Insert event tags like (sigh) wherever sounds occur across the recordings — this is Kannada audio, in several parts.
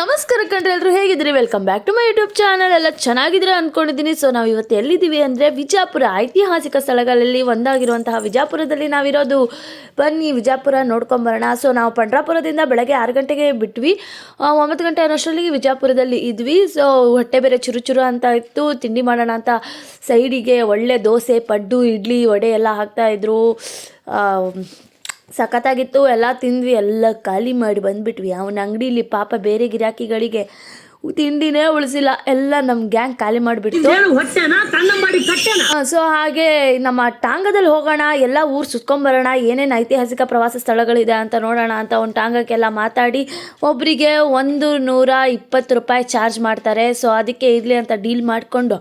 ನಮಸ್ಕಾರ ಕಂಡ್ರೆ ಎಲ್ಲರೂ ಹೇಗಿದ್ದೀರಿ? Welcome back to my YouTube channel ಎಲ್ಲ ಚೆನ್ನಾಗಿದ್ರೆ ಅಂದ್ಕೊಂಡಿದ್ದೀನಿ ಸೊ ನಾವು ಇವತ್ತು ಎಲ್ಲಿದ್ದೀವಿ ಅಂದರೆ ವಿಜಾಪುರ ಐತಿಹಾಸಿಕ ಸ್ಥಳಗಳಲ್ಲಿ ಒಂದಾಗಿರುವಂತಹ ವಿಜಾಪುರದಲ್ಲಿ ನಾವಿರೋದು. ಬನ್ನಿ, ವಿಜಾಪುರ ನೋಡ್ಕೊಂಬರೋಣ. ಸೊ ನಾವು ಪಂಡ್ರಾಪುರದಿಂದ ಬೆಳಗ್ಗೆ ಆರು ಗಂಟೆಗೆ ಬಿಟ್ವಿ. ಒಂಬತ್ತು ಗಂಟೆ ಅನ್ನೋಷ್ಟರಲ್ಲಿ ವಿಜಾಪುರದಲ್ಲಿ ಇದ್ವಿ. ಸೊ ಹೊಟ್ಟೆ ಬೇರೆ ಚುರು ಚುರು ಅಂತ ಇತ್ತು. ತಿಂಡಿ ಮಾಡೋಣ ಅಂತ ಸೈಡಿಗೆ ಒಳ್ಳೆ ದೋಸೆ, ಪಡ್ಡು, ಇಡ್ಲಿ, ವಡೆ ಎಲ್ಲ ಹಾಕ್ತಾಯಿದ್ರು ಸಖತ್ತಾಗಿತ್ತು. ಎಲ್ಲ ತಿಂದ್ವಿ ಎಲ್ಲ ಖಾಲಿ ಮಾಡಿ ಬಂದ್ಬಿಟ್ವಿ. ಅವನ ಅಂಗಡಿಲಿ ಪಾಪ ಬೇರೆ ಗಿರಾಕಿಗಳಿಗೆ ತಿಂಡಿನೇ ಉಳಿಸಿಲ್ಲ ಎಲ್ಲ ನಮ್ಮ ಗ್ಯಾಂಗ್ ಖಾಲಿ ಮಾಡಿಬಿಟ್ಟು ಸೊ ಹಾಗೆ ನಮ್ಮ ಟಾಂಗದಲ್ಲಿ ಹೋಗೋಣ ಎಲ್ಲ ಊರು ಸುತ್ಕೊಂಬರೋಣ ಏನೇನು ಐತಿಹಾಸಿಕ ಪ್ರವಾಸ ಸ್ಥಳಗಳಿದೆ ಅಂತ ನೋಡೋಣ ಅಂತ ಒಂದು ಟಾಂಗಕ್ಕೆಲ್ಲ ಮಾತಾಡಿ ಒಬ್ಬರಿಗೆ ಒಂದು ನೂರ ಇಪ್ಪತ್ತು ರೂಪಾಯಿ ಚಾರ್ಜ್ ಮಾಡ್ತಾರೆ. ಸೊ ಅದಕ್ಕೆ ಇರಲಿ ಅಂತ ಡೀಲ್ ಮಾಡಿಕೊಂಡು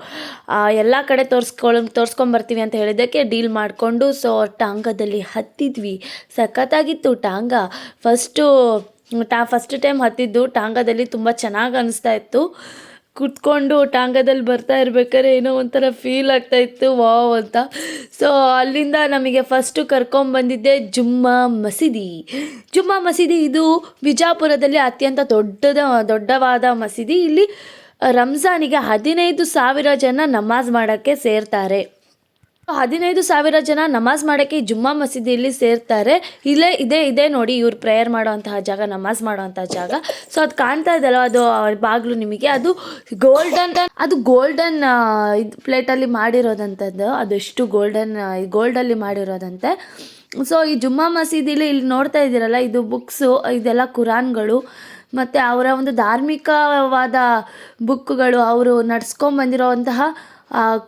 ಎಲ್ಲ ಕಡೆ ತೋರಿಸ್ಕೊಳ್ ತೋರಿಸ್ಕೊಂಬರ್ತೀವಿ ಅಂತ ಹೇಳಿದ್ದಕ್ಕೆ ಡೀಲ್ ಮಾಡಿಕೊಂಡು ಸೊ ಟಾಂಗದಲ್ಲಿ ಹತ್ತಿದ್ವಿ. ಸಖತ್ತಾಗಿತ್ತು ಟಾಂಗ. ಫಸ್ಟು ಟಾ ಫಸ್ಟ್ ಟೈಮ್ ಹತ್ತಿದ್ದು ಟಾಂಗದಲ್ಲಿ ತುಂಬ ಚೆನ್ನಾಗಿ ಅನಿಸ್ತಾ ಇತ್ತು. ಕುತ್ಕೊಂಡು ಟಾಂಗದಲ್ಲಿ ಬರ್ತಾ ಇರ್ಬೇಕಾದ್ರೆ ಏನೋ ಒಂಥರ ಫೀಲ್ ಆಗ್ತಾ ಇತ್ತು, ವಾವ್ ಅಂತ. ಸೊ ಅಲ್ಲಿಂದ ನಮಗೆ ಫಸ್ಟು ಕರ್ಕೊಂಬಂದಿದ್ದೆ ಜುಮ್ಮಾ ಮಸೀದಿ. ಜುಮ್ಮಾ ಮಸೀದಿ ಇದು ಬಿಜಾಪುರದಲ್ಲಿ ಅತ್ಯಂತ ದೊಡ್ಡದ, ದೊಡ್ಡವಾದ ಮಸೀದಿ. ಇಲ್ಲಿ ರಂಜಾನಿಗೆ ಹದಿನೈದು ಸಾವಿರ ಜನ ನಮಾಜ್ ಮಾಡೋಕ್ಕೆ ಸೇರ್ತಾರೆ. ಹದಿನೈದು ಸಾವಿರ ಜನ ನಮಾಜ್ ಮಾಡೋಕ್ಕೆ ಜುಮ್ಮಾ ಮಸೀದಿಯಲ್ಲಿ ಸೇರ್ತಾರೆ. ಇಲ್ಲೇ ಇದೇ, ಇದೆ ನೋಡಿ ಇವ್ರು ಪ್ರೇಯರ್ ಮಾಡೋವಂತಹ ಜಾಗ, ನಮಾಜ್ ಮಾಡೋವಂಥ ಜಾಗ. ಸೊ ಅದು ಕಾಣ್ತಾ ಇದ್ದಲ್ಲ ಅದು ಬಾಗಿಲು ನಿಮಗೆ. ಅದು ಗೋಲ್ಡನ್ ಅದು ಗೋಲ್ಡನ್ ಇದು ಪ್ಲೇಟಲ್ಲಿ ಮಾಡಿರೋದಂಥದ್ದು ಅದೆಷ್ಟು ಗೋಲ್ಡನ್ ಗೋಲ್ಡಲ್ಲಿ ಮಾಡಿರೋದಂತೆ. ಸೊ ಈ ಜುಮ್ಮಾ ಮಸೀದಿಲಿ ಇಲ್ಲಿ ನೋಡ್ತಾ ಇದ್ದೀರಲ್ಲ, ಇದು ಬುಕ್ಸು ಇದೆಲ್ಲ ಕುರಾನ್ಗಳು. ಮತ್ತು ಅವರ ಒಂದು ಧಾರ್ಮಿಕವಾದ ಬುಕ್ಗಳು ಅವರು ನಡ್ಸ್ಕೊಂಬಂದಿರೋವಂತಹ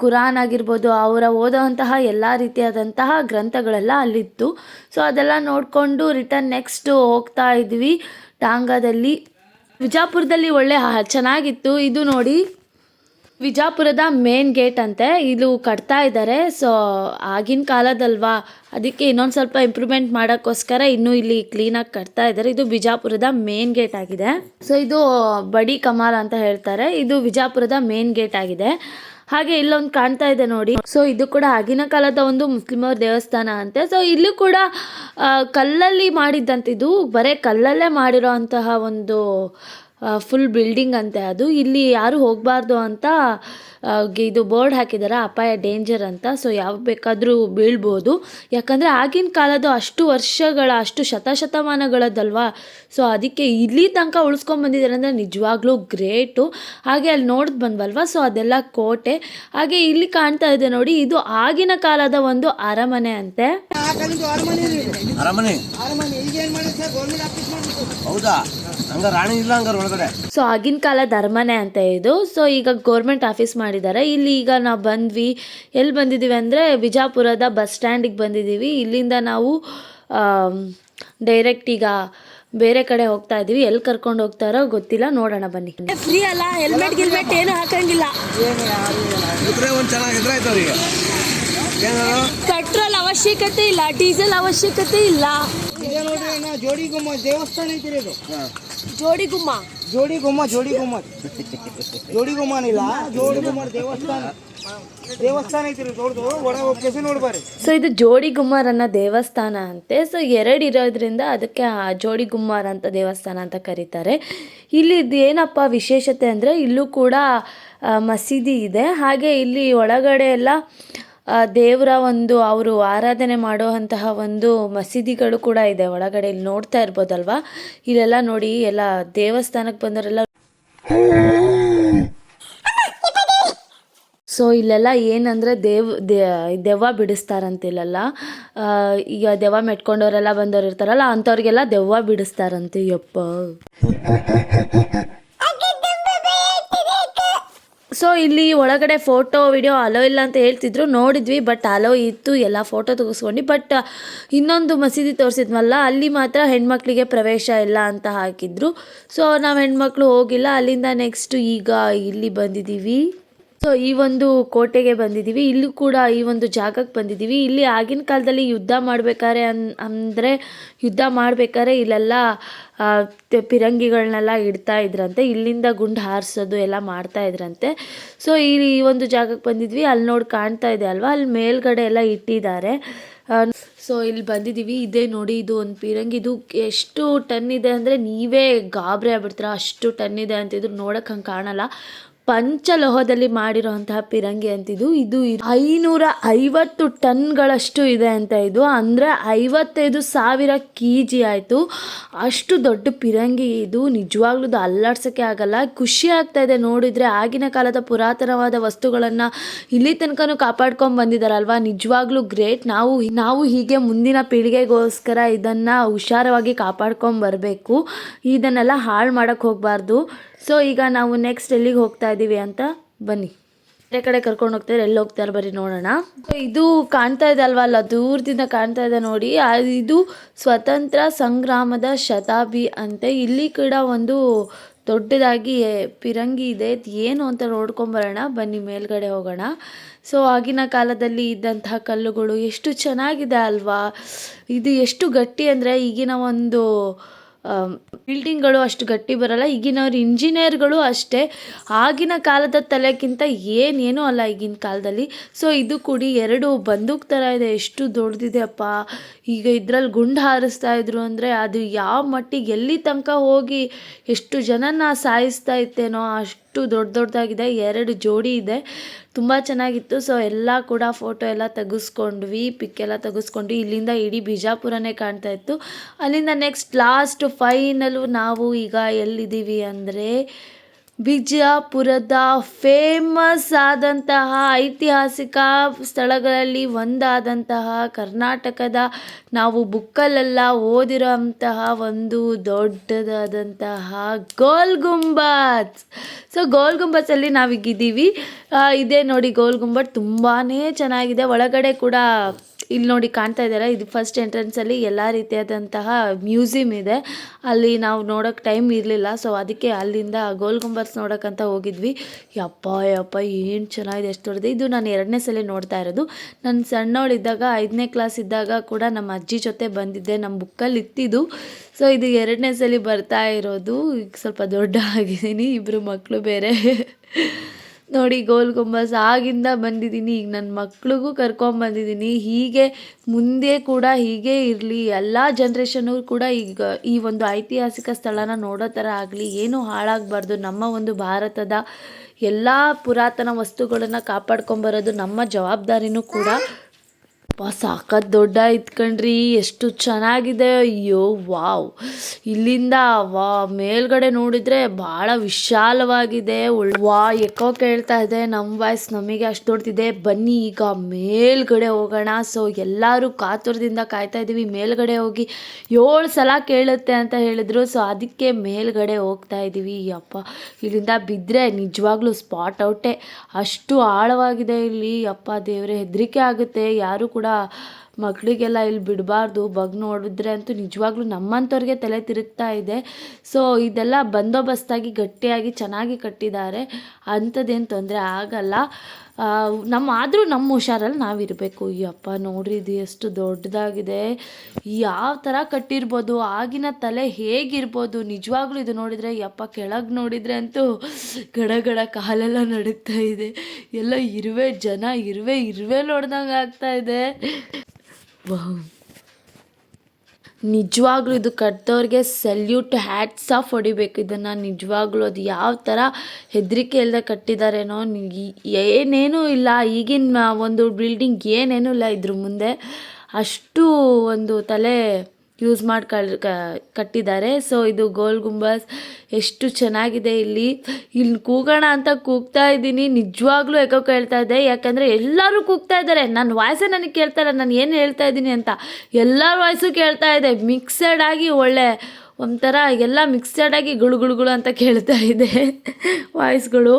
ಕುರಾನ್ ಆಗಿರ್ಬೋದು, ಅವರ ಓದೋವಂತಹ ಎಲ್ಲ ರೀತಿಯಾದಂತಹ ಗ್ರಂಥಗಳೆಲ್ಲ ಅಲ್ಲಿತ್ತು. ಸೊ ಅದೆಲ್ಲ ನೋಡಿಕೊಂಡು ರಿಟರ್ನ್ ನೆಕ್ಸ್ಟ್ ಹೋಗ್ತಾ ಇದ್ವಿ. ಟಾಂಗಾದಲ್ಲಿ, ವಿಜಾಪುರದಲ್ಲಿ ಒಳ್ಳೆ ಚೆನ್ನಾಗಿತ್ತು. ಇದು ನೋಡಿ, ವಿಜಾಪುರದ ಮೇನ್ ಗೇಟ್ ಅಂತೆ. ಇದು ಕಟ್ತಾ ಇದ್ದಾರೆ. ಸೊ ಆಗಿನ ಕಾಲದಲ್ವಾ? ಅದಕ್ಕೆ ಇನ್ನೊಂದು ಸ್ವಲ್ಪ ಇಂಪ್ರೂವ್ಮೆಂಟ್ ಮಾಡೋಕ್ಕೋಸ್ಕರ ಇನ್ನೂ ಇಲ್ಲಿ ಕ್ಲೀನಾಗಿ ಕಟ್ತಾ ಇದ್ದಾರೆ. ಇದು ಬಿಜಾಪುರದ ಮೇನ್ ಗೇಟ್ ಆಗಿದೆ. ಸೊ ಇದು ಬಡಿ ಕಮಾಲ್ ಅಂತ ಹೇಳ್ತಾರೆ. ಇದು ವಿಜಾಪುರದ ಮೇನ್ ಗೇಟ್ ಆಗಿದೆ. ಹಾಗೆ ಇಲ್ಲೊಂದು ಕಾಣ್ತಾ ಇದೆ ನೋಡಿ. ಸೊ ಇದು ಕೂಡ ಆಗಿನ ಕಾಲದ ಒಂದು ಮುಸ್ಲಿಮರ ದೇವಸ್ಥಾನ ಅಂತೆ. ಸೊ ಇಲ್ಲೂ ಕೂಡ ಕಲ್ಲಲ್ಲಿ ಕಲ್ಲಲ್ಲಿ ಮಾಡಿದ್ದಂತಿದು ಬರೇ ಕಲ್ಲಲ್ಲೇ ಮಾಡಿರೋ ಒಂದು ಫುಲ್ ಬಿಲ್ಡಿಂಗ್ ಅಂತೆ ಅದು. ಇಲ್ಲಿ ಯಾರು ಹೋಗಬಾರ್ದು ಅಂತ ಇದು ಬೋರ್ಡ್ ಹಾಕಿದ್ದಾರೆ ಅಪಾಯ ಡೇಂಜರ್ ಅಂತ. ಸೊ ಯಾವ ಬೇಕಾದರೂ ಬೀಳ್ಬೋದು. ಯಾಕಂದರೆ ಆಗಿನ ಕಾಲದ ಅಷ್ಟು ವರ್ಷಗಳ ಅಷ್ಟು ಶತಶತಮಾನಗಳದ್ದಲ್ವಾ? ಸೊ ಅದಕ್ಕೆ ಇಲ್ಲಿ ತನಕ ಉಳಿಸ್ಕೊಂಬಂದಿದ್ದಾರೆ ಅಂದರೆ ನಿಜವಾಗ್ಲೂ ಗ್ರೇಟು ಹಾಗೆ ಅಲ್ಲಿ ನೋಡಿದ್ ಬಂದ್ವಲ್ವಾ? ಸೊ ಅದೆಲ್ಲ ಕೋಟೆ. ಹಾಗೆ ಇಲ್ಲಿ ಕಾಣ್ತಾ ಇದೆ ನೋಡಿ ಇದು ಆಗಿನ ಕಾಲದ ಒಂದು ಅರಮನೆ ಅಂತೆ. ಅರಮನೆ ಹೌದಾ? ರಾಣಿ ಇಲ್ಲ ಹಂಗಾರ ಒಳಗಡೆ. ಸೊ ಆಗಿನ ಕಾಲ ಧರ್ಮನೇ ಅಂತ ಇದು. ಸೊ ಈಗ ಗೌರ್ಮೆಂಟ್ ಆಫೀಸ್ ಮಾಡಿದ್ದಾರೆ. ಇಲ್ಲಿ ಈಗ ನಾವು ಬಂದ್ವಿ. ಎಲ್ಲಿ ಬಂದಿದ್ದೀವಿ ಅಂದರೆ ವಿಜಾಪುರದ ಬಸ್ ಸ್ಟ್ಯಾಂಡಿಗೆ ಬಂದಿದ್ದೀವಿ ಇಲ್ಲಿಂದ ನಾವು ಡೈರೆಕ್ಟ್ ಈಗ ಬೇರೆ ಕಡೆ ಹೋಗ್ತಾ ಇದೀವಿ. ಎಲ್ಲಿ ಕರ್ಕೊಂಡು ಹೋಗ್ತಾರೋ ಗೊತ್ತಿಲ್ಲ. ನೋಡೋಣ ಬನ್ನಿ. ಫ್ರೀ ಅಲ್ಲ. ಹೆಲ್ಮೆಟ್ ಗಿಲ್ಮೆಟ್ ಏನು ಹಾಕಂಗಿಲ್ಲ. ಪೆಟ್ರೋಲ್ ಅವಶ್ಯಕತೆ ಇಲ್ಲ ಡೀಸೆಲ್ ಅವಶ್ಯಕತೆ ಇಲ್ಲ. ಇದೆ ಇನ್ನ ಜೋಡಿ ಗುಮ್ಮ ದೇವಸ್ಥಾನ ಐತಿರಿ ಇದು ಜೋಡಿ ಗುಮ್ಮ. ಜೋಡಿ ಗುಮ್ಮ ಜೋಡಿ ಗುಮ್ಮ. ಜೋಡಿ ಗುಮ್ಮನಿಲ್ಲ ಜೋಡಿ ಗುಮ್ಮ ದೇವಸ್ಥಾನ. ದೇವಸ್ಥಾನ ಐತಿರಿ ದೊಡ್ಡದು. ಒಳ ಕೆಸಿ ನೋಡ್ಬಾರಿ ಸೊ ಇದು ಜೋಡಿ ಗುಮ್ಮಾರ್ ಅನ್ನೋ ದೇವಸ್ಥಾನ ಅಂತೆ. ಸೊ ಎರಡು ಇರೋದ್ರಿಂದ ಅದಕ್ಕೆ ಆ ಜೋಡಿ ಗುಮ್ಮಾರ್ ಅಂತ ದೇವಸ್ಥಾನ ಅಂತ ಕರೀತಾರೆ. ಇಲ್ಲಿ ಇದು ಏನಪ್ಪ ವಿಶೇಷತೆ ಅಂದ್ರೆ ಇಲ್ಲೂ ಕೂಡ ಮಸೀದಿ ಇದೆ. ಹಾಗೆ ಇಲ್ಲಿ ಒಳಗಡೆ ಎಲ್ಲ ದೇವರ ಒಂದು, ಅವರು ಆರಾಧನೆ ಮಾಡುವಂತಹ ಒಂದು ಮಸೀದಿಗಳು ಕೂಡ ಇದೆ. ಒಳಗಡೆ ಇಲ್ಲಿ ನೋಡ್ತಾ ಇರ್ಬೋದಲ್ವಾ? ಇಲ್ಲೆಲ್ಲ ನೋಡಿ, ಎಲ್ಲ ದೇವಸ್ಥಾನಕ್ಕೆ ಬಂದವರೆಲ್ಲ ಸೊ ಇಲ್ಲೆಲ್ಲ ಏನಂದರೆ ದೇವ್, ದೇ- ದೆವ್ವ ಬಿಡಿಸ್ತಾರಂತೆ ಇಲ್ಲೆಲ್ಲ. ಈಗ ದೆವ್ವ ಮೆಟ್ಕೊಂಡವರೆಲ್ಲ ಬಂದವ್ರು ಇರ್ತಾರಲ್ಲ, ಅಂಥವ್ರಿಗೆಲ್ಲ ದೆವ್ವ ಬಿಡಿಸ್ತಾರಂತೆ, ಯಪ್ಪ. ಸೊ ಇಲ್ಲಿ ಒಳಗಡೆ ಫೋಟೋ ವಿಡಿಯೋ ಅಲೋ ಇಲ್ಲ ಅಂತ ಹೇಳ್ತಿದ್ರು. ನೋಡಿದ್ವಿ ಬಟ್ ಅಲೋ ಇತ್ತು. ಎಲ್ಲ ಫೋಟೋ ತೆಗೆಸ್ಕೊಂಡು ಬಟ್ ಇನ್ನೊಂದು ಮಸೀದಿ ತೋರಿಸಿದ್ವಲ್ಲ, ಅಲ್ಲಿ ಮಾತ್ರ ಹೆಣ್ಮಕ್ಳಿಗೆ ಪ್ರವೇಶ ಇಲ್ಲ ಅಂತ ಹಾಕಿದ್ರು. ಸೊ ನಾವು ಹೆಣ್ಮಕ್ಳು ಹೋಗಿಲ್ಲ. ಅಲ್ಲಿಂದ ನೆಕ್ಸ್ಟ್ ಈಗ ಇಲ್ಲಿ ಬಂದಿದ್ದೀವಿ. ಸೊ ಈ ಒಂದು ಕೋಟೆಗೆ ಬಂದಿದ್ದೀವಿ. ಇಲ್ಲೂ ಕೂಡ ಈ ಒಂದು ಜಾಗಕ್ಕೆ ಬಂದಿದ್ದೀವಿ. ಇಲ್ಲಿ ಆಗಿನ ಕಾಲದಲ್ಲಿ ಯುದ್ಧ ಮಾಡಬೇಕಾದ್ರೆ ಅನ್, ಅಂದರೆ ಯುದ್ಧ ಮಾಡಬೇಕಾದ್ರೆ ಇಲ್ಲೆಲ್ಲ ಪಿರಂಗಿಗಳನ್ನೆಲ್ಲ ಇಡ್ತಾ ಇದ್ರಂತೆ. ಇಲ್ಲಿಂದ ಗುಂಡು ಹಾರಿಸೋದು ಎಲ್ಲ ಮಾಡ್ತಾ ಇದ್ರಂತೆ. ಸೊ ಈ ಈ ಒಂದು ಜಾಗಕ್ಕೆ ಬಂದಿದ್ವಿ. ಅಲ್ಲಿ ನೋಡಿ ಕಾಣ್ತಾ ಇದೆ ಅಲ್ವಾ? ಅಲ್ಲಿ ಮೇಲ್ಗಡೆ ಎಲ್ಲ ಇಟ್ಟಿದ್ದಾರೆ. ಸೊ ಇಲ್ಲಿ ಬಂದಿದ್ದೀವಿ. ಇದೇ ನೋಡಿ, ಇದು ಒಂದು ಪಿರಂಗಿ. ಇದು ಎಷ್ಟು ಟನ್ ಇದೆ ಅಂದರೆ ನೀವೇ ಗಾಬರಿ ಆಗ್ಬಿಡ್ತೀರ. ಅಷ್ಟು ಟನ್ ಇದೆ ಅಂತಿದ್ರು ನೋಡೋಕೆ ಹಂಗೆ ಕಾಣಲ್ಲ. ಪಂಚಲೋಹದಲ್ಲಿ ಮಾಡಿರೋಂತಹ ಪಿರಂಗಿ ಅಂತಿದ್ದು ಇದು. ಐನೂರ ಐವತ್ತು ಟನ್ಗಳಷ್ಟು ಇದೆ ಅಂತ ಇದು. ಅಂದರೆ ಐವತ್ತೈದು ಸಾವಿರ ಕೆ ಜಿ ಆಯಿತು. ಅಷ್ಟು ದೊಡ್ಡ ಪಿರಂಗಿ ಇದು. ನಿಜವಾಗ್ಲೂ ಅಲ್ಲಾಡ್ಸೋಕ್ಕೆ ಆಗಲ್ಲ. ಖುಷಿ ಆಗ್ತಾ ಇದೆ ನೋಡಿದರೆ ಆಗಿನ ಕಾಲದ ಪುರಾತನವಾದ ವಸ್ತುಗಳನ್ನು ಇಲ್ಲಿ ತನಕನೂ ಕಾಪಾಡ್ಕೊಂಡು ಬಂದಿದ್ದಾರಲ್ವಾ ನಿಜವಾಗ್ಲೂ ಗ್ರೇಟ್. ನಾವು ನಾವು ಹೀಗೆ ಮುಂದಿನ ಪೀಳಿಗೆಗೋಸ್ಕರ ಇದನ್ನು ಹುಷಾರವಾಗಿ ಕಾಪಾಡ್ಕೊಂಡು ಬರಬೇಕು. ಇದನ್ನೆಲ್ಲ ಹಾಳು ಮಾಡೋಕ್ಕೆ ಹೋಗಬಾರ್ದು. ಸೊ ಈಗ ನಾವು ನೆಕ್ಸ್ಟ್ ಎಲ್ಲಿಗೆ ಹೋಗ್ತಾ ಇದ್ದೀವಿ ಅಂತ ಬನ್ನಿ. ಬೇರೆ ಕಡೆ ಕರ್ಕೊಂಡು ಹೋಗ್ತಾರೆ ಎಲ್ಲಿ ಹೋಗ್ತಾರೆ ಬರೀ ನೋಡೋಣ. ಸೊ ಇದು ಕಾಣ್ತಾ ಇದೆ ಅಲ್ವಾ ಅಲ್ಲ, ದೂರದಿಂದ ಕಾಣ್ತಾ ಇದೆ ನೋಡಿ. ಇದು ಸ್ವತಂತ್ರ ಸಂಗ್ರಾಮದ ಶತಾಬ್ದಿ ಅಂತೆ. ಇಲ್ಲಿ ಕೂಡ ಒಂದು ದೊಡ್ಡದಾಗಿ ಪಿರಂಗಿ ಇದೆ. ಏನು ಅಂತ ನೋಡ್ಕೊಂಬರೋಣ ಬನ್ನಿ ಮೇಲ್ಗಡೆ ಹೋಗೋಣ. ಸೊ ಆಗಿನ ಕಾಲದಲ್ಲಿ ಇದ್ದಂತಹ ಕಲ್ಲುಗಳು ಎಷ್ಟು ಚೆನ್ನಾಗಿದೆ ಅಲ್ವಾ. ಇದು ಎಷ್ಟು ಗಟ್ಟಿ ಅಂದರೆ ಈಗಿನ ಒಂದು ಬಿಲ್ಡಿಂಗ್ಗಳು ಅಷ್ಟು ಗಟ್ಟಿ ಬರಲ್ಲ. ಈಗಿನವ್ರು ಇಂಜಿನಿಯರ್ಗಳು ಅಷ್ಟೇ. ಆಗಿನ ಕಾಲದ ತಲೆಗಿಂತ ಏನೇನೂ ಅಲ್ಲ ಈಗಿನ ಕಾಲದಲ್ಲಿ. ಸೊ ಇದು ಕೂಡಿ ಎರಡು ಬಂದೂಕ್ ಥರ ಇದೆ. ಎಷ್ಟು ದೊಡ್ಡದಿದೆ ಅಪ್ಪ ಈಗ ಇದ್ರಲ್ಲಿ ಗುಂಡು ಹಾರಿಸ್ತಾ ಇದ್ರು ಅಂದರೆ ಅದು ಯಾವ ಮಟ್ಟಿಗೆ ಎಲ್ಲಿ ತನಕ ಹೋಗಿ ಎಷ್ಟು ಜನನ ಸಾಯಿಸ್ತಾ ಇತ್ತೇನೋ ಅಷ್ಟು ದೊಡ್ಡ ದೊಡ್ಡದಾಗಿದೆ. ಎರಡು ಜೋಡಿ ಇದೆ. ತುಂಬ ಚೆನ್ನಾಗಿತ್ತು. ಸೊ ಎಲ್ಲ ಕೂಡ ಫೋಟೋ ಎಲ್ಲ ತೆಗೆಸ್ಕೊಂಡ್ವಿ. ಪಿಕ್ ಎಲ್ಲ ತೆಗೆಸ್ಕೊಂಡ್ವಿ. ಇಲ್ಲಿಂದ ಇಡೀ ಬಿಜಾಪುರನೇ ಕಾಣ್ತಾ ಇತ್ತು. ಅಲ್ಲಿಂದ ನೆಕ್ಸ್ಟ್ ಲಾಸ್ಟ್ ಫೈನಲು ನಾವು ಈಗ ಎಲ್ಲಿದ್ದೀವಿ ಅಂದರೆ ಬಿಜಾಪುರದ ಫೇಮಸ್ ಆದಂತಹ ಐತಿಹಾಸಿಕ ಸ್ಥಳಗಳಲ್ಲಿ ಒಂದಾದಂತಹ ಕರ್ನಾಟಕದ ನಾವು ಬುಕ್ಕಲ್ಲೆಲ್ಲ ಓದಿರೋಂತಹ ಒಂದು ದೊಡ್ಡದಾದಂತಹ ಗೋಲ್ ಗುಂಬಜ್. ಸೊ ಗೋಲ್ ಗುಂಬಜಲ್ಲಿ ನಾವೀಗಿದ್ದೀವಿ. ಇದೇ ನೋಡಿ ಗೋಲ್ ಗುಂಬಜ್ ತುಂಬಾ ಚೆನ್ನಾಗಿದೆ. ಒಳಗಡೆ ಕೂಡ ಇಲ್ಲಿ ನೋಡಿ ಕಾಣ್ತಾ ಇದ್ದಾರೆ. ಇದು ಫಸ್ಟ್ ಎಂಟ್ರೆನ್ಸಲ್ಲಿ ಎಲ್ಲ ರೀತಿಯಾದಂತಹ ಮ್ಯೂಸಿಯಂ ಇದೆ. ಅಲ್ಲಿ ನಾವು ನೋಡೋಕೆ ಟೈಮ್ ಇರಲಿಲ್ಲ. ಸೊ ಅದಕ್ಕೆ ಅಲ್ಲಿಂದ ಗೋಲ್ ಗುಂಬಸ್ ನೋಡೋಕ್ಕಂತ ಹೋಗಿದ್ವಿ. ಯಪ್ಪ ಯಪ್ಪ, ಏನು ಚೆನ್ನಾಗಿದೆ ಎಷ್ಟು ದೊಡ್ಡದು. ಇದು ನಾನು ಎರಡನೇ ಸಲ ನೋಡ್ತಾ ಇರೋದು. ನಾನು ಸಣ್ಣವಳಿದ್ದಾಗ ಐದನೇ ಕ್ಲಾಸ್ ಇದ್ದಾಗ ಕೂಡ ನಮ್ಮ ಅಜ್ಜಿ ಜೊತೆ ಬಂದಿದ್ದೆ. ನಮ್ಮ ಬುಕ್ಕಲ್ಲಿ ಇತ್ತಿದ್ದು ಸೊ ಇದು ಎರಡನೇ ಸಲ ಬರ್ತಾ ಇರೋದು. ಈಗ ಸ್ವಲ್ಪ ದೊಡ್ಡ ಆಗಿದ್ದೀನಿ ಇಬ್ಬರು ಮಕ್ಕಳು ಬೇರೆ. ನೋಡಿ ಗೋಲ್ ಗುಂಬಸ್ ಆಗಿಂದ ಬಂದಿದ್ದೀನಿ. ಈಗ ನನ್ನ ಮಕ್ಳಿಗೂ ಕರ್ಕೊಂಬಂದಿದ್ದೀನಿ ಹೀಗೆ ಮುಂದೆ ಕೂಡ ಹೀಗೆ ಇರಲಿ. ಎಲ್ಲ ಜನ್ರೇಷನು ಕೂಡ ಈಗ ಈ ಒಂದು ಐತಿಹಾಸಿಕ ಸ್ಥಳನ ನೋಡೋ ಥರ ಆಗಲಿ. ಏನೂ ಹಾಳಾಗಬಾರ್ದು. ನಮ್ಮ ಒಂದು ಭಾರತದ ಎಲ್ಲ ಪುರಾತನ ವಸ್ತುಗಳನ್ನು ಕಾಪಾಡ್ಕೊಂಬರೋದು ನಮ್ಮ ಜವಾಬ್ದಾರಿನೂ ಕೂಡ ಅಪ್ಪ ಸಾಕತ್ ದೊಡ್ಡ ಇತ್ಕಂಡ್ರಿ ಎಷ್ಟು ಚೆನ್ನಾಗಿದೆ. ಅಯ್ಯೋ, ವಾವ್. ಇಲ್ಲಿಂದ ವಾ, ಮೇಲ್ಗಡೆ ನೋಡಿದ್ರೆ ಬಹಳ ವಿಶಾಲವಾಗಿದೆ. ವಾ, ಎಕೋ ಕೇಳ್ತಾ ಇದೆ. ನಮ್ಮ ವಾಯ್ಸ್ ನಮಗೆ ಅಷ್ಟು ದೊಡ್ಡದಿದೆ ಬನ್ನಿ, ಈಗ ಮೇಲ್ಗಡೆ ಹೋಗೋಣ. ಸೊ, ಎಲ್ಲರೂ ಕಾತುರದಿಂದ ಕಾಯ್ತಾ ಇದ್ದೀವಿ ಮೇಲ್ಗಡೆ ಹೋಗಿ ಏಳು ಸಲ ಕೇಳುತ್ತೆ ಅಂತ ಹೇಳಿದ್ರು. ಸೊ, ಅದಕ್ಕೆ ಮೇಲ್ಗಡೆ ಹೋಗ್ತಾ ಇದ್ದೀವಿ ಅಪ್ಪ ಇಲ್ಲಿಂದ ಬಿದ್ದರೆ ನಿಜವಾಗ್ಲೂ ಸ್ಪಾಟ್ ಔಟೇ. ಅಷ್ಟು ಆಳವಾಗಿದೆ ಇಲ್ಲಿ. ಅಪ್ಪ ದೇವರೇ, ಹೆದರಿಕೆ ಆಗುತ್ತೆ. ಯಾರು ಮಕ್ಕಳಿಗೆಲ್ಲ ಇಲ್ಲಿ ಬಿಡಬಾರ್ದು, ಬಗ್ ನೋಡಿದ್ರೆ ಅಂತೂ ನಿಜವಾಗ್ಲೂ ನಮ್ಮಂಥವ್ರಿಗೆ ತಲೆ ತಿರುಗ್ತಾ ಇದೆ. ಸೊ ಇದೆಲ್ಲ ಬಂದೋಬಸ್ತಾಗಿ ಗಟ್ಟಿಯಾಗಿ ಚೆನ್ನಾಗಿ ಕಟ್ಟಿದ್ದಾರೆ. ಅಂಥದ್ದೇನು ತೊಂದರೆ ಆಗಲ್ಲ. ನಮ್ಮ ಆದರೂ ನಮ್ಮ ಹುಷಾರಲ್ಲಿ ನಾವಿರಬೇಕು. ಅಪ್ಪ ನೋಡ್ರಿ ಇದು ಎಷ್ಟು ದೊಡ್ಡದಾಗಿದೆ. ಯಾವ ಥರ ಕಟ್ಟಿರ್ಬೋದು, ಆಗಿನ ತಲೆ ಹೇಗಿರ್ಬೋದು. ನಿಜವಾಗ್ಲೂ ಇದು ನೋಡಿದರೆ ಯಪ್ಪ ಕೆಳಗೆ ನೋಡಿದರೆ ಅಂತೂ ಗಡಗಡ ಗಡ ಕಾಲೆಲ್ಲ ನಡೀತಾ ಇದೆ. ಎಲ್ಲ ಇರುವೆ ಜನ ಇರುವೆ ಇರುವೆ ನೋಡ್ದಂಗೆ ಆಗ್ತಾ ಇದೆ. ನಿಜವಾಗ್ಲೂ ಇದು ಕಟ್ಟಿದವ್ರಿಗೆ ಸೆಲ್ಯೂಟ್ ಹ್ಯಾಟ್ಸ್ ಆಫ್ ಹೊಡಿಬೇಕು. ಇದನ್ನು ನಿಜವಾಗ್ಲೂ ಅದು ಯಾವ ಥರ ಹೆದರಿಕೆ ಇಲ್ಲದೆ ಕಟ್ಟಿದಾರೇನೋ ನಿ- ಏನೇನೂ ಇಲ್ಲ. ಈಗಿನ ಒಂದು ಬಿಲ್ಡಿಂಗ್ ಏನೇನೂ ಇಲ್ಲ ಇದ್ರ ಮುಂದೆ. ಅಷ್ಟು ಒಂದು ತಲೆ ಯೂಸ್ ಮಾಡಿ ಕಟ್ಟಿದ್ದಾರೆ. ಸೊ ಇದು ಗೋಲ್ ಗುಂಬಸ್ ಎಷ್ಟು ಚೆನ್ನಾಗಿದೆ ಇಲ್ಲಿ. ಇಲ್ಲಿ ಕೂಗೋಣ ಅಂತ ಕೂಗ್ತಾ ಇದ್ದೀನಿ. ನಿಜವಾಗ್ಲೂ ಯಾಕೋ ಕೇಳ್ತಾ ಇದೆ. ಯಾಕಂದರೆ ಎಲ್ಲರೂ ಕೂಗ್ತಾ ಇದ್ದಾರೆ. ನನ್ನ ವಾಯ್ಸೇ ನನಗೆ ಕೇಳ್ತಾ ಇಲ್ಲ. ನಾನು ಏನು ಹೇಳ್ತಾ ಇದ್ದೀನಿ ಅಂತ ಎಲ್ಲರ ವಾಯ್ಸು ಕೇಳ್ತಾ ಇದೆ. ಮಿಕ್ಸಡ್ ಆಗಿ ಒಳ್ಳೆ ಒಂಥರ, ಎಲ್ಲ ಮಿಕ್ಸಡ್ ಆಗಿ ಗುಳುಗುಳುಗಳು ಗುಳು ಗುಳು ಅಂತ ಕೇಳ್ತಾ ಇದೆ (laughs) ವಾಯ್ಸ್ಗಳು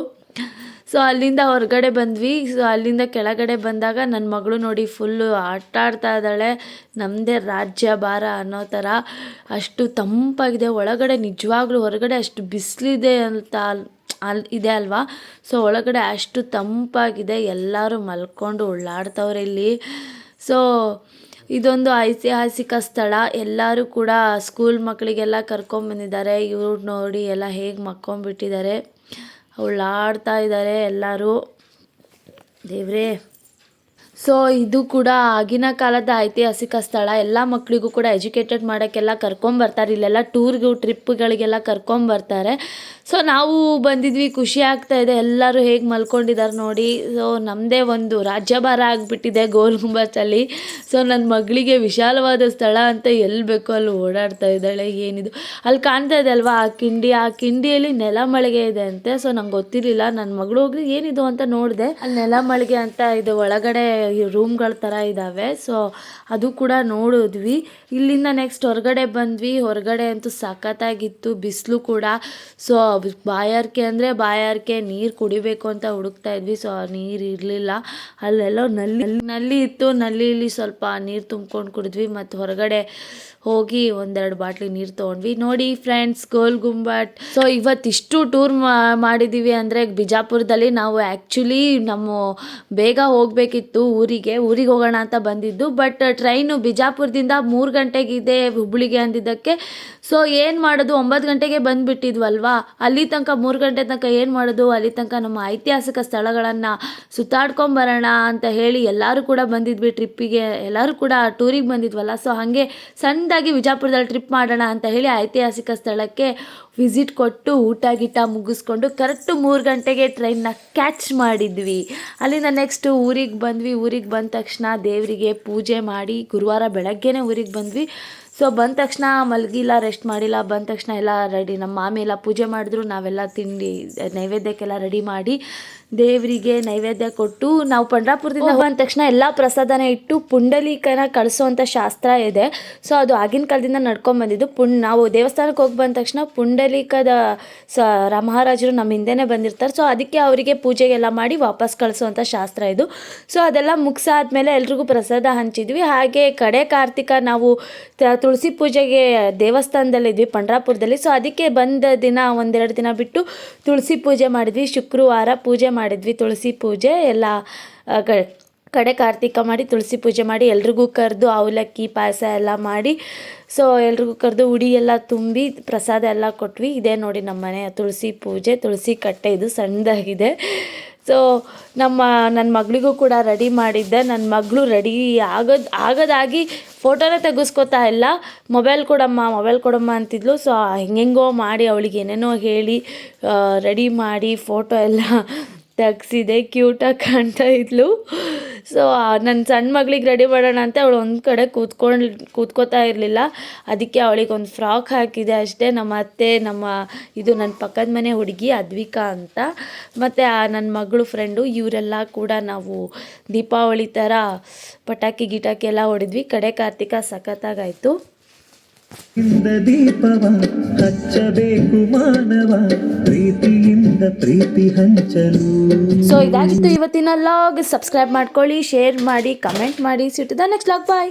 ಸೊ ಅಲ್ಲಿಂದ ಹೊರಗಡೆ ಬಂದ್ವಿ. ಸೊ ಅಲ್ಲಿಂದ ಕೆಳಗಡೆ ಬಂದಾಗ ನನ್ನ ಮಗಳು ನೋಡಿ ಫುಲ್ಲು ಆಟ ಆಡ್ತಾ ಇದ್ದಾಳೆ. ನಮ್ಮದೇ ರಾಜ್ಯ ಭಾರ ಅನ್ನೋ ಥರ. ಅಷ್ಟು ತಂಪಾಗಿದೆ. ಒಳಗಡೆ ನಿಜವಾಗ್ಲೂ ಹೊರಗಡೆ ಅಷ್ಟು ಬಿಸಿಲಿದೆ ಅಂತ ಅಲ್- ಅಲ್ಲಿ ಇದೆ ಅಲ್ವಾ? ಸೊ ಒಳಗಡೆ ಅಷ್ಟು ತಂಪಾಗಿದೆ. ಎಲ್ಲರೂ ಮಲ್ಕೊಂಡು ಉಳ್ಳಾಡ್ತವ್ರೆ ಇಲ್ಲಿ. ಸೊ ಇದೊಂದು ಐತಿಹಾಸಿಕ ಸ್ಥಳ. ಎಲ್ಲರೂ ಕೂಡ ಸ್ಕೂಲ್ ಮಕ್ಕಳಿಗೆಲ್ಲ ಕರ್ಕೊಂಬಂದಿದ್ದಾರೆ ಇವ್ರು ನೋಡಿ ಎಲ್ಲ ಹೇಗೆ ಮಕ್ಕೊಂಬಿಟ್ಟಿದ್ದಾರೆ ಉಳ್ಳಾಡ್ತಾ ಇದ್ದಾರೆ ಎಲ್ಲರೂ. ದೇವರೇ. ಸೊ ಇದು ಕೂಡ ಆಗಿನ ಕಾಲದ ಐತಿಹಾಸಿಕ ಸ್ಥಳ. ಎಲ್ಲ ಮಕ್ಕಳಿಗೂ ಕೂಡ ಎಜುಕೇಟೆಡ್ ಮಾಡೋಕ್ಕೆಲ್ಲ ಕರ್ಕೊಂಬರ್ತಾರೆ. ಇಲ್ಲೆಲ್ಲ ಟೂರ್ಗೂ ಟ್ರಿಪ್ಗಳಿಗೆಲ್ಲ ಕರ್ಕೊಂಬರ್ತಾರೆ. ಸೊ ನಾವು ಬಂದಿದ್ವಿ, ಖುಷಿ ಆಗ್ತಾ ಇದೆ. ಎಲ್ಲರೂ ಹೇಗೆ ಮಲ್ಕೊಂಡಿದ್ದಾರೆ ನೋಡಿ. ಸೊ ನಮ್ಮದೇ ಒಂದು ರಾಜ್ಯಭಾರ ಆಗಿಬಿಟ್ಟಿದೆ ಗೋಲ್ ಗುಂಬಚ್ಚಲ್ಲಿ. ಸೊ ನನ್ನ ಮಗಳಿಗೆ ವಿಶಾಲವಾದ ಸ್ಥಳ ಅಂತ ಎಲ್ಲಿ ಬೇಕೋ ಅಲ್ಲಿ ಓಡಾಡ್ತಾ ಇದ್ದಾಳೆ, ಏನಿದು. ಅಲ್ಲಿ ಕಾಣ್ತಾ ಇದೆ ಅಲ್ವಾ, ಆ ಕಿಂಡಿ? ಆ ಕಿಂಡಿಯಲ್ಲಿ ನೆಲ ಮಳಿಗೆ ಇದೆ ಅಂತೆ. ಸೊ ನಂಗೆ ಗೊತ್ತಿರಲಿಲ್ಲ. ನನ್ನ ಮಗಳು ಹೋಗಿ ಏನಿದು ಅಂತ ನೋಡಿದೆ. ಅಲ್ಲಿ ನೆಲ ಮಳಿಗೆ ಅಂತ ಇದು ಒಳಗಡೆ ರೂಮ್ಗಳ ಥರ ಇದ್ದಾವೆ ಸೊ ಅದು ಕೂಡ ನೋಡಿದ್ವಿ. ಇಲ್ಲಿಂದ ನೆಕ್ಸ್ಟ್ ಹೊರಗಡೆ ಬಂದ್ವಿ. ಹೊರಗಡೆ ಅಂತೂ ಸಖತ್ತಾಗಿತ್ತು. ಬಿಸಿಲು ಕೂಡ. ಸೊ ಬಾಯಾರಿಕೆ ಅಂದರೆ ಬಾಯಾರಿಕೆ, ನೀರು ಕುಡಿಬೇಕು ಅಂತ ಹುಡುಕ್ತಾ ಇದ್ವಿ. ಸೊ ನೀರು ಇರಲಿಲ್ಲ. ಅಲ್ಲೆಲ್ಲೋ ನಲ್ಲಿ ನಲ್ಲಿ ಇತ್ತು ನಲ್ಲಿಲಿ ಸ್ವಲ್ಪ ನೀರು ತುಂಬ್ಕೊಂಡು ಕುಡಿದ್ವಿ. ಮತ್ತು ಹೊರಗಡೆ ಹೋಗಿ ಒಂದೆರಡು ಬಾಟ್ಲಿ ನೀರು ತೊಗೊಂಡ್ವಿ. ನೋಡಿ ಫ್ರೆಂಡ್ಸ್ ಗೋಲ್ ಗುಂಬಟ್. ಸೊ ಇವತ್ತಿಷ್ಟು ಟೂರ್ ಮಾಡಿದ್ದೀವಿ ಅಂದರೆ ಬಿಜಾಪುರದಲ್ಲಿ ನಾವು ಆ್ಯಕ್ಚುಲಿ ನಮ್ಮ ಬೇಗ ಹೋಗಬೇಕಿತ್ತು ಊರಿಗೆ. ಊರಿಗೆ ಹೋಗೋಣ ಅಂತ ಬಂದಿದ್ದು ಬಟ್ ಟ್ರೈನು ಬಿಜಾಪುರದಿಂದ ಮೂರು ಗಂಟೆಗಿದೆ ಹುಬ್ಬಳ್ಳಿಗೆ ಅಂದಿದ್ದಕ್ಕೆ. ಸೊ ಏನು ಮಾಡೋದು? ಒಂಬತ್ತು ಗಂಟೆಗೆ ಬಂದುಬಿಟ್ಟಿದ್ವಲ್ವಾ? ಅಲ್ಲಿ ತನಕ ಮೂರು ಗಂಟೆ ತನಕ ಏನು ಮಾಡೋದು? ಅಲ್ಲಿ ತನಕ ನಮ್ಮ ಐತಿಹಾಸಿಕ ಸ್ಥಳಗಳನ್ನು ಸುತ್ತಾಡ್ಕೊಂಬರೋಣ ಅಂತ ಹೇಳಿ ಎಲ್ಲರೂ ಕೂಡ ಬಂದಿದ್ವಿ ಟ್ರಿಪ್ಪಿಗೆ ಎಲ್ಲರೂ ಕೂಡ ಟೂರಿಗೆ ಬಂದಿದ್ವಲ್ಲ. ಸೊ ಹಾಗೆ ಸಣ್ಣದಾಗಿ ವಿಜಾಪುರದಲ್ಲಿ ಟ್ರಿಪ್ ಮಾಡೋಣ ಅಂತ ಹೇಳಿ ಐತಿಹಾಸಿಕ ಸ್ಥಳಕ್ಕೆ ವಿಸಿಟ್ ಕೊಟ್ಟು ಊಟ ಗೀಟ ಮುಗಿಸ್ಕೊಂಡು ಕರೆಕ್ಟು ಮೂರು ಗಂಟೆಗೆ ಟ್ರೈನ್ನ ಕ್ಯಾಚ್ ಮಾಡಿದ್ವಿ. ಅಲ್ಲಿಂದ ನೆಕ್ಸ್ಟು ಊರಿಗೆ ಬಂದ್ವಿ. ಊರಿಗೆ ಬಂದ ತಕ್ಷಣ ದೇವರಿಗೆ ಪೂಜೆ ಮಾಡಿ ಗುರುವಾರ ಬೆಳಗ್ಗೆನೇ ಊರಿಗೆ ಬಂದ್ವಿ. ಸೊ ಬಂದ ತಕ್ಷಣ ಮಲಗಿಲ್ಲ ರೆಸ್ಟ್ ಮಾಡಿಲ್ಲ ಬಂದ ತಕ್ಷಣ ಎಲ್ಲ ರೆಡಿ ನಮ್ಮ ಮಾಮಿ ಎಲ್ಲ ಪೂಜೆ ಮಾಡಿದ್ರು ನಾವೆಲ್ಲ ತಿಂಡಿ ನೈವೇದ್ಯಕ್ಕೆಲ್ಲ ರೆಡಿ ಮಾಡಿ ದೇವರಿಗೆ ನೈವೇದ್ಯ ಕೊಟ್ಟು ನಾವು ಪಂಡ್ರಾಪುರದಿಂದ ಬಂದ ತಕ್ಷಣ ಎಲ್ಲ ಪ್ರಸಾದನ ಇಟ್ಟು ಪುಂಡಲೀಕನ ಕಳಿಸುವಂಥ ಶಾಸ್ತ್ರ ಇದೆ. ಸೊ ಅದು ಆಗಿನ ಕಾಲದಿಂದ ನಡ್ಕೊಂಬಂದಿದ್ದು ಪುಣ್ ನಾವು ದೇವಸ್ಥಾನಕ್ಕೆ ಹೋಗಿ ಬಂದ ತಕ್ಷಣ ಪುಂಡಲೀಕದ ಸ ರಾಮಹಾರಾಜರು ಮಹಾರಾಜರು ನಮ್ಮ ಹಿಂದೆನೇ ಬಂದಿರ್ತಾರೆ. ಸೊ ಅದಕ್ಕೆ ಅವರಿಗೆ ಪೂಜೆಗೆಲ್ಲ ಮಾಡಿ ವಾಪಸ್ ಕಳಿಸುವಂಥ ಶಾಸ್ತ್ರ ಇದು. ಸೊ ಅದೆಲ್ಲ ಮುಗಿಸಾದ್ಮೇಲೆ ಎಲ್ರಿಗೂ ಪ್ರಸಾದ ಹಂಚಿದ್ವಿ. ಹಾಗೆ ಕಡೆ ಕಾರ್ತಿಕ ನಾವು ತುಳಸಿ ಪೂಜೆಗೆ ದೇವಸ್ಥಾನದಲ್ಲಿದ್ವಿ ಪಂಡ್ರಾಪುರದಲ್ಲಿ. ಸೊ ಅದಕ್ಕೆ ಬಂದ ದಿನ ಒಂದೆರಡು ದಿನ ಬಿಟ್ಟು ತುಳಸಿ ಪೂಜೆ ಮಾಡಿದ್ವಿ. ಶುಕ್ರವಾರ ಪೂಜೆ ಮಾಡಿದ್ವಿ, ತುಳಸಿ ಪೂಜೆ ಎಲ್ಲ ಕಡೆ ಕಾರ್ತಿಕ ಮಾಡಿ, ತುಳಸಿ ಪೂಜೆ ಮಾಡಿ, ಎಲ್ರಿಗೂ ಕರೆದು ಅವಲಕ್ಕಿ ಪಾಯಸ ಎಲ್ಲ ಮಾಡಿ ಸೊ ಎಲ್ರಿಗೂ ಕರೆದು ಉಡಿ ಎಲ್ಲ ತುಂಬಿ ಪ್ರಸಾದ ಎಲ್ಲ ಕೊಟ್ವಿ. ಇದೇ ನೋಡಿ ನಮ್ಮ ಮನೆ ತುಳಸಿ ಪೂಜೆ, ತುಳಸಿ ಕಟ್ಟೆ ಇದು ಸಣ್ಣದಾಗಿದೆ. ಸೊ ನಮ್ಮ ನನ್ನ ಮಗಳಿಗೂ ಕೂಡ ರೆಡಿ ಮಾಡಿದ್ದೆ. ನನ್ನ ಮಗಳು ರೆಡಿ ಆಗೋದು, ಆಗೋದಾಗಿ ಫೋಟೋನೇ ತೆಗೆಸ್ಕೊತಾ ಇಲ್ಲ. ಮೊಬೈಲ್ ಕೊಡಮ್ಮ ಮೊಬೈಲ್ ಕೊಡಮ್ಮ ಅಂತಿದ್ಲು. ಸೊ ಹೆಂಗೆಂಗೋ ಮಾಡಿ ಅವಳಿಗೆ ಏನೇನೋ ಹೇಳಿ ರೆಡಿ ಮಾಡಿ ಫೋಟೋ ಎಲ್ಲ ತೆಗ್ಸಿದೆ ಕ್ಯೂಟಾಗಿ ಕಾಣ್ತಾ ಇದ್ಲು. ಸೊ ನನ್ನ ಸಣ್ಣ ಮಗಳಿಗೆ ರೆಡಿ ಮಾಡೋಣ ಅಂತ ಅವಳು ಒಂದು ಕಡೆ ಕೂತ್ಕೊಂಡು, ಕೂತ್ಕೋತಾ ಇರಲಿಲ್ಲ. ಅದಕ್ಕೆ ಅವಳಿಗೆ ಒಂದು ಫ್ರಾಕ್ ಹಾಕಿದೆ ಅಷ್ಟೇ. ನಮ್ಮ ಅತ್ತೆ, ನಮ್ಮ, ಇದು ನನ್ನ ಪಕ್ಕದ ಮನೆ ಹುಡುಗಿ ಅದ್ವಿಕಾ ಅಂತ. ಮತ್ತು ಆ ನನ್ನ ಮಗಳು ಫ್ರೆಂಡು ಇವರೆಲ್ಲ ಕೂಡ ನಾವು ದೀಪಾವಳಿ ಥರ ಪಟಾಕಿ ಗಿಟಾಕಿ ಎಲ್ಲ ಹೊಡೆದ್ವಿ. ಕಡೆ ಕಾರ್ತಿಕ ಸಖತ್ತಾಗಾಯಿತು. ಹಚ್ಚಬೇಕು ಮಾನವ, ಪ್ರೀತಿಯಿಂದ ಪ್ರೀತಿ ಹಂಚಲು. ಸೊ ಇದಾಗಿತ್ತು ಇವತ್ತಿನ ಲಾಗ್ ಸಬ್ಸ್ಕ್ರೈಬ್ ಮಾಡ್ಕೊಳ್ಳಿ ಶೇರ್ ಮಾಡಿ ಕಮೆಂಟ್ ಮಾಡಿ. ಸಿಟ್ಟು ದ ನೆಕ್ಸ್ಟ್ ಲಾಗ್ ಬಾಯ್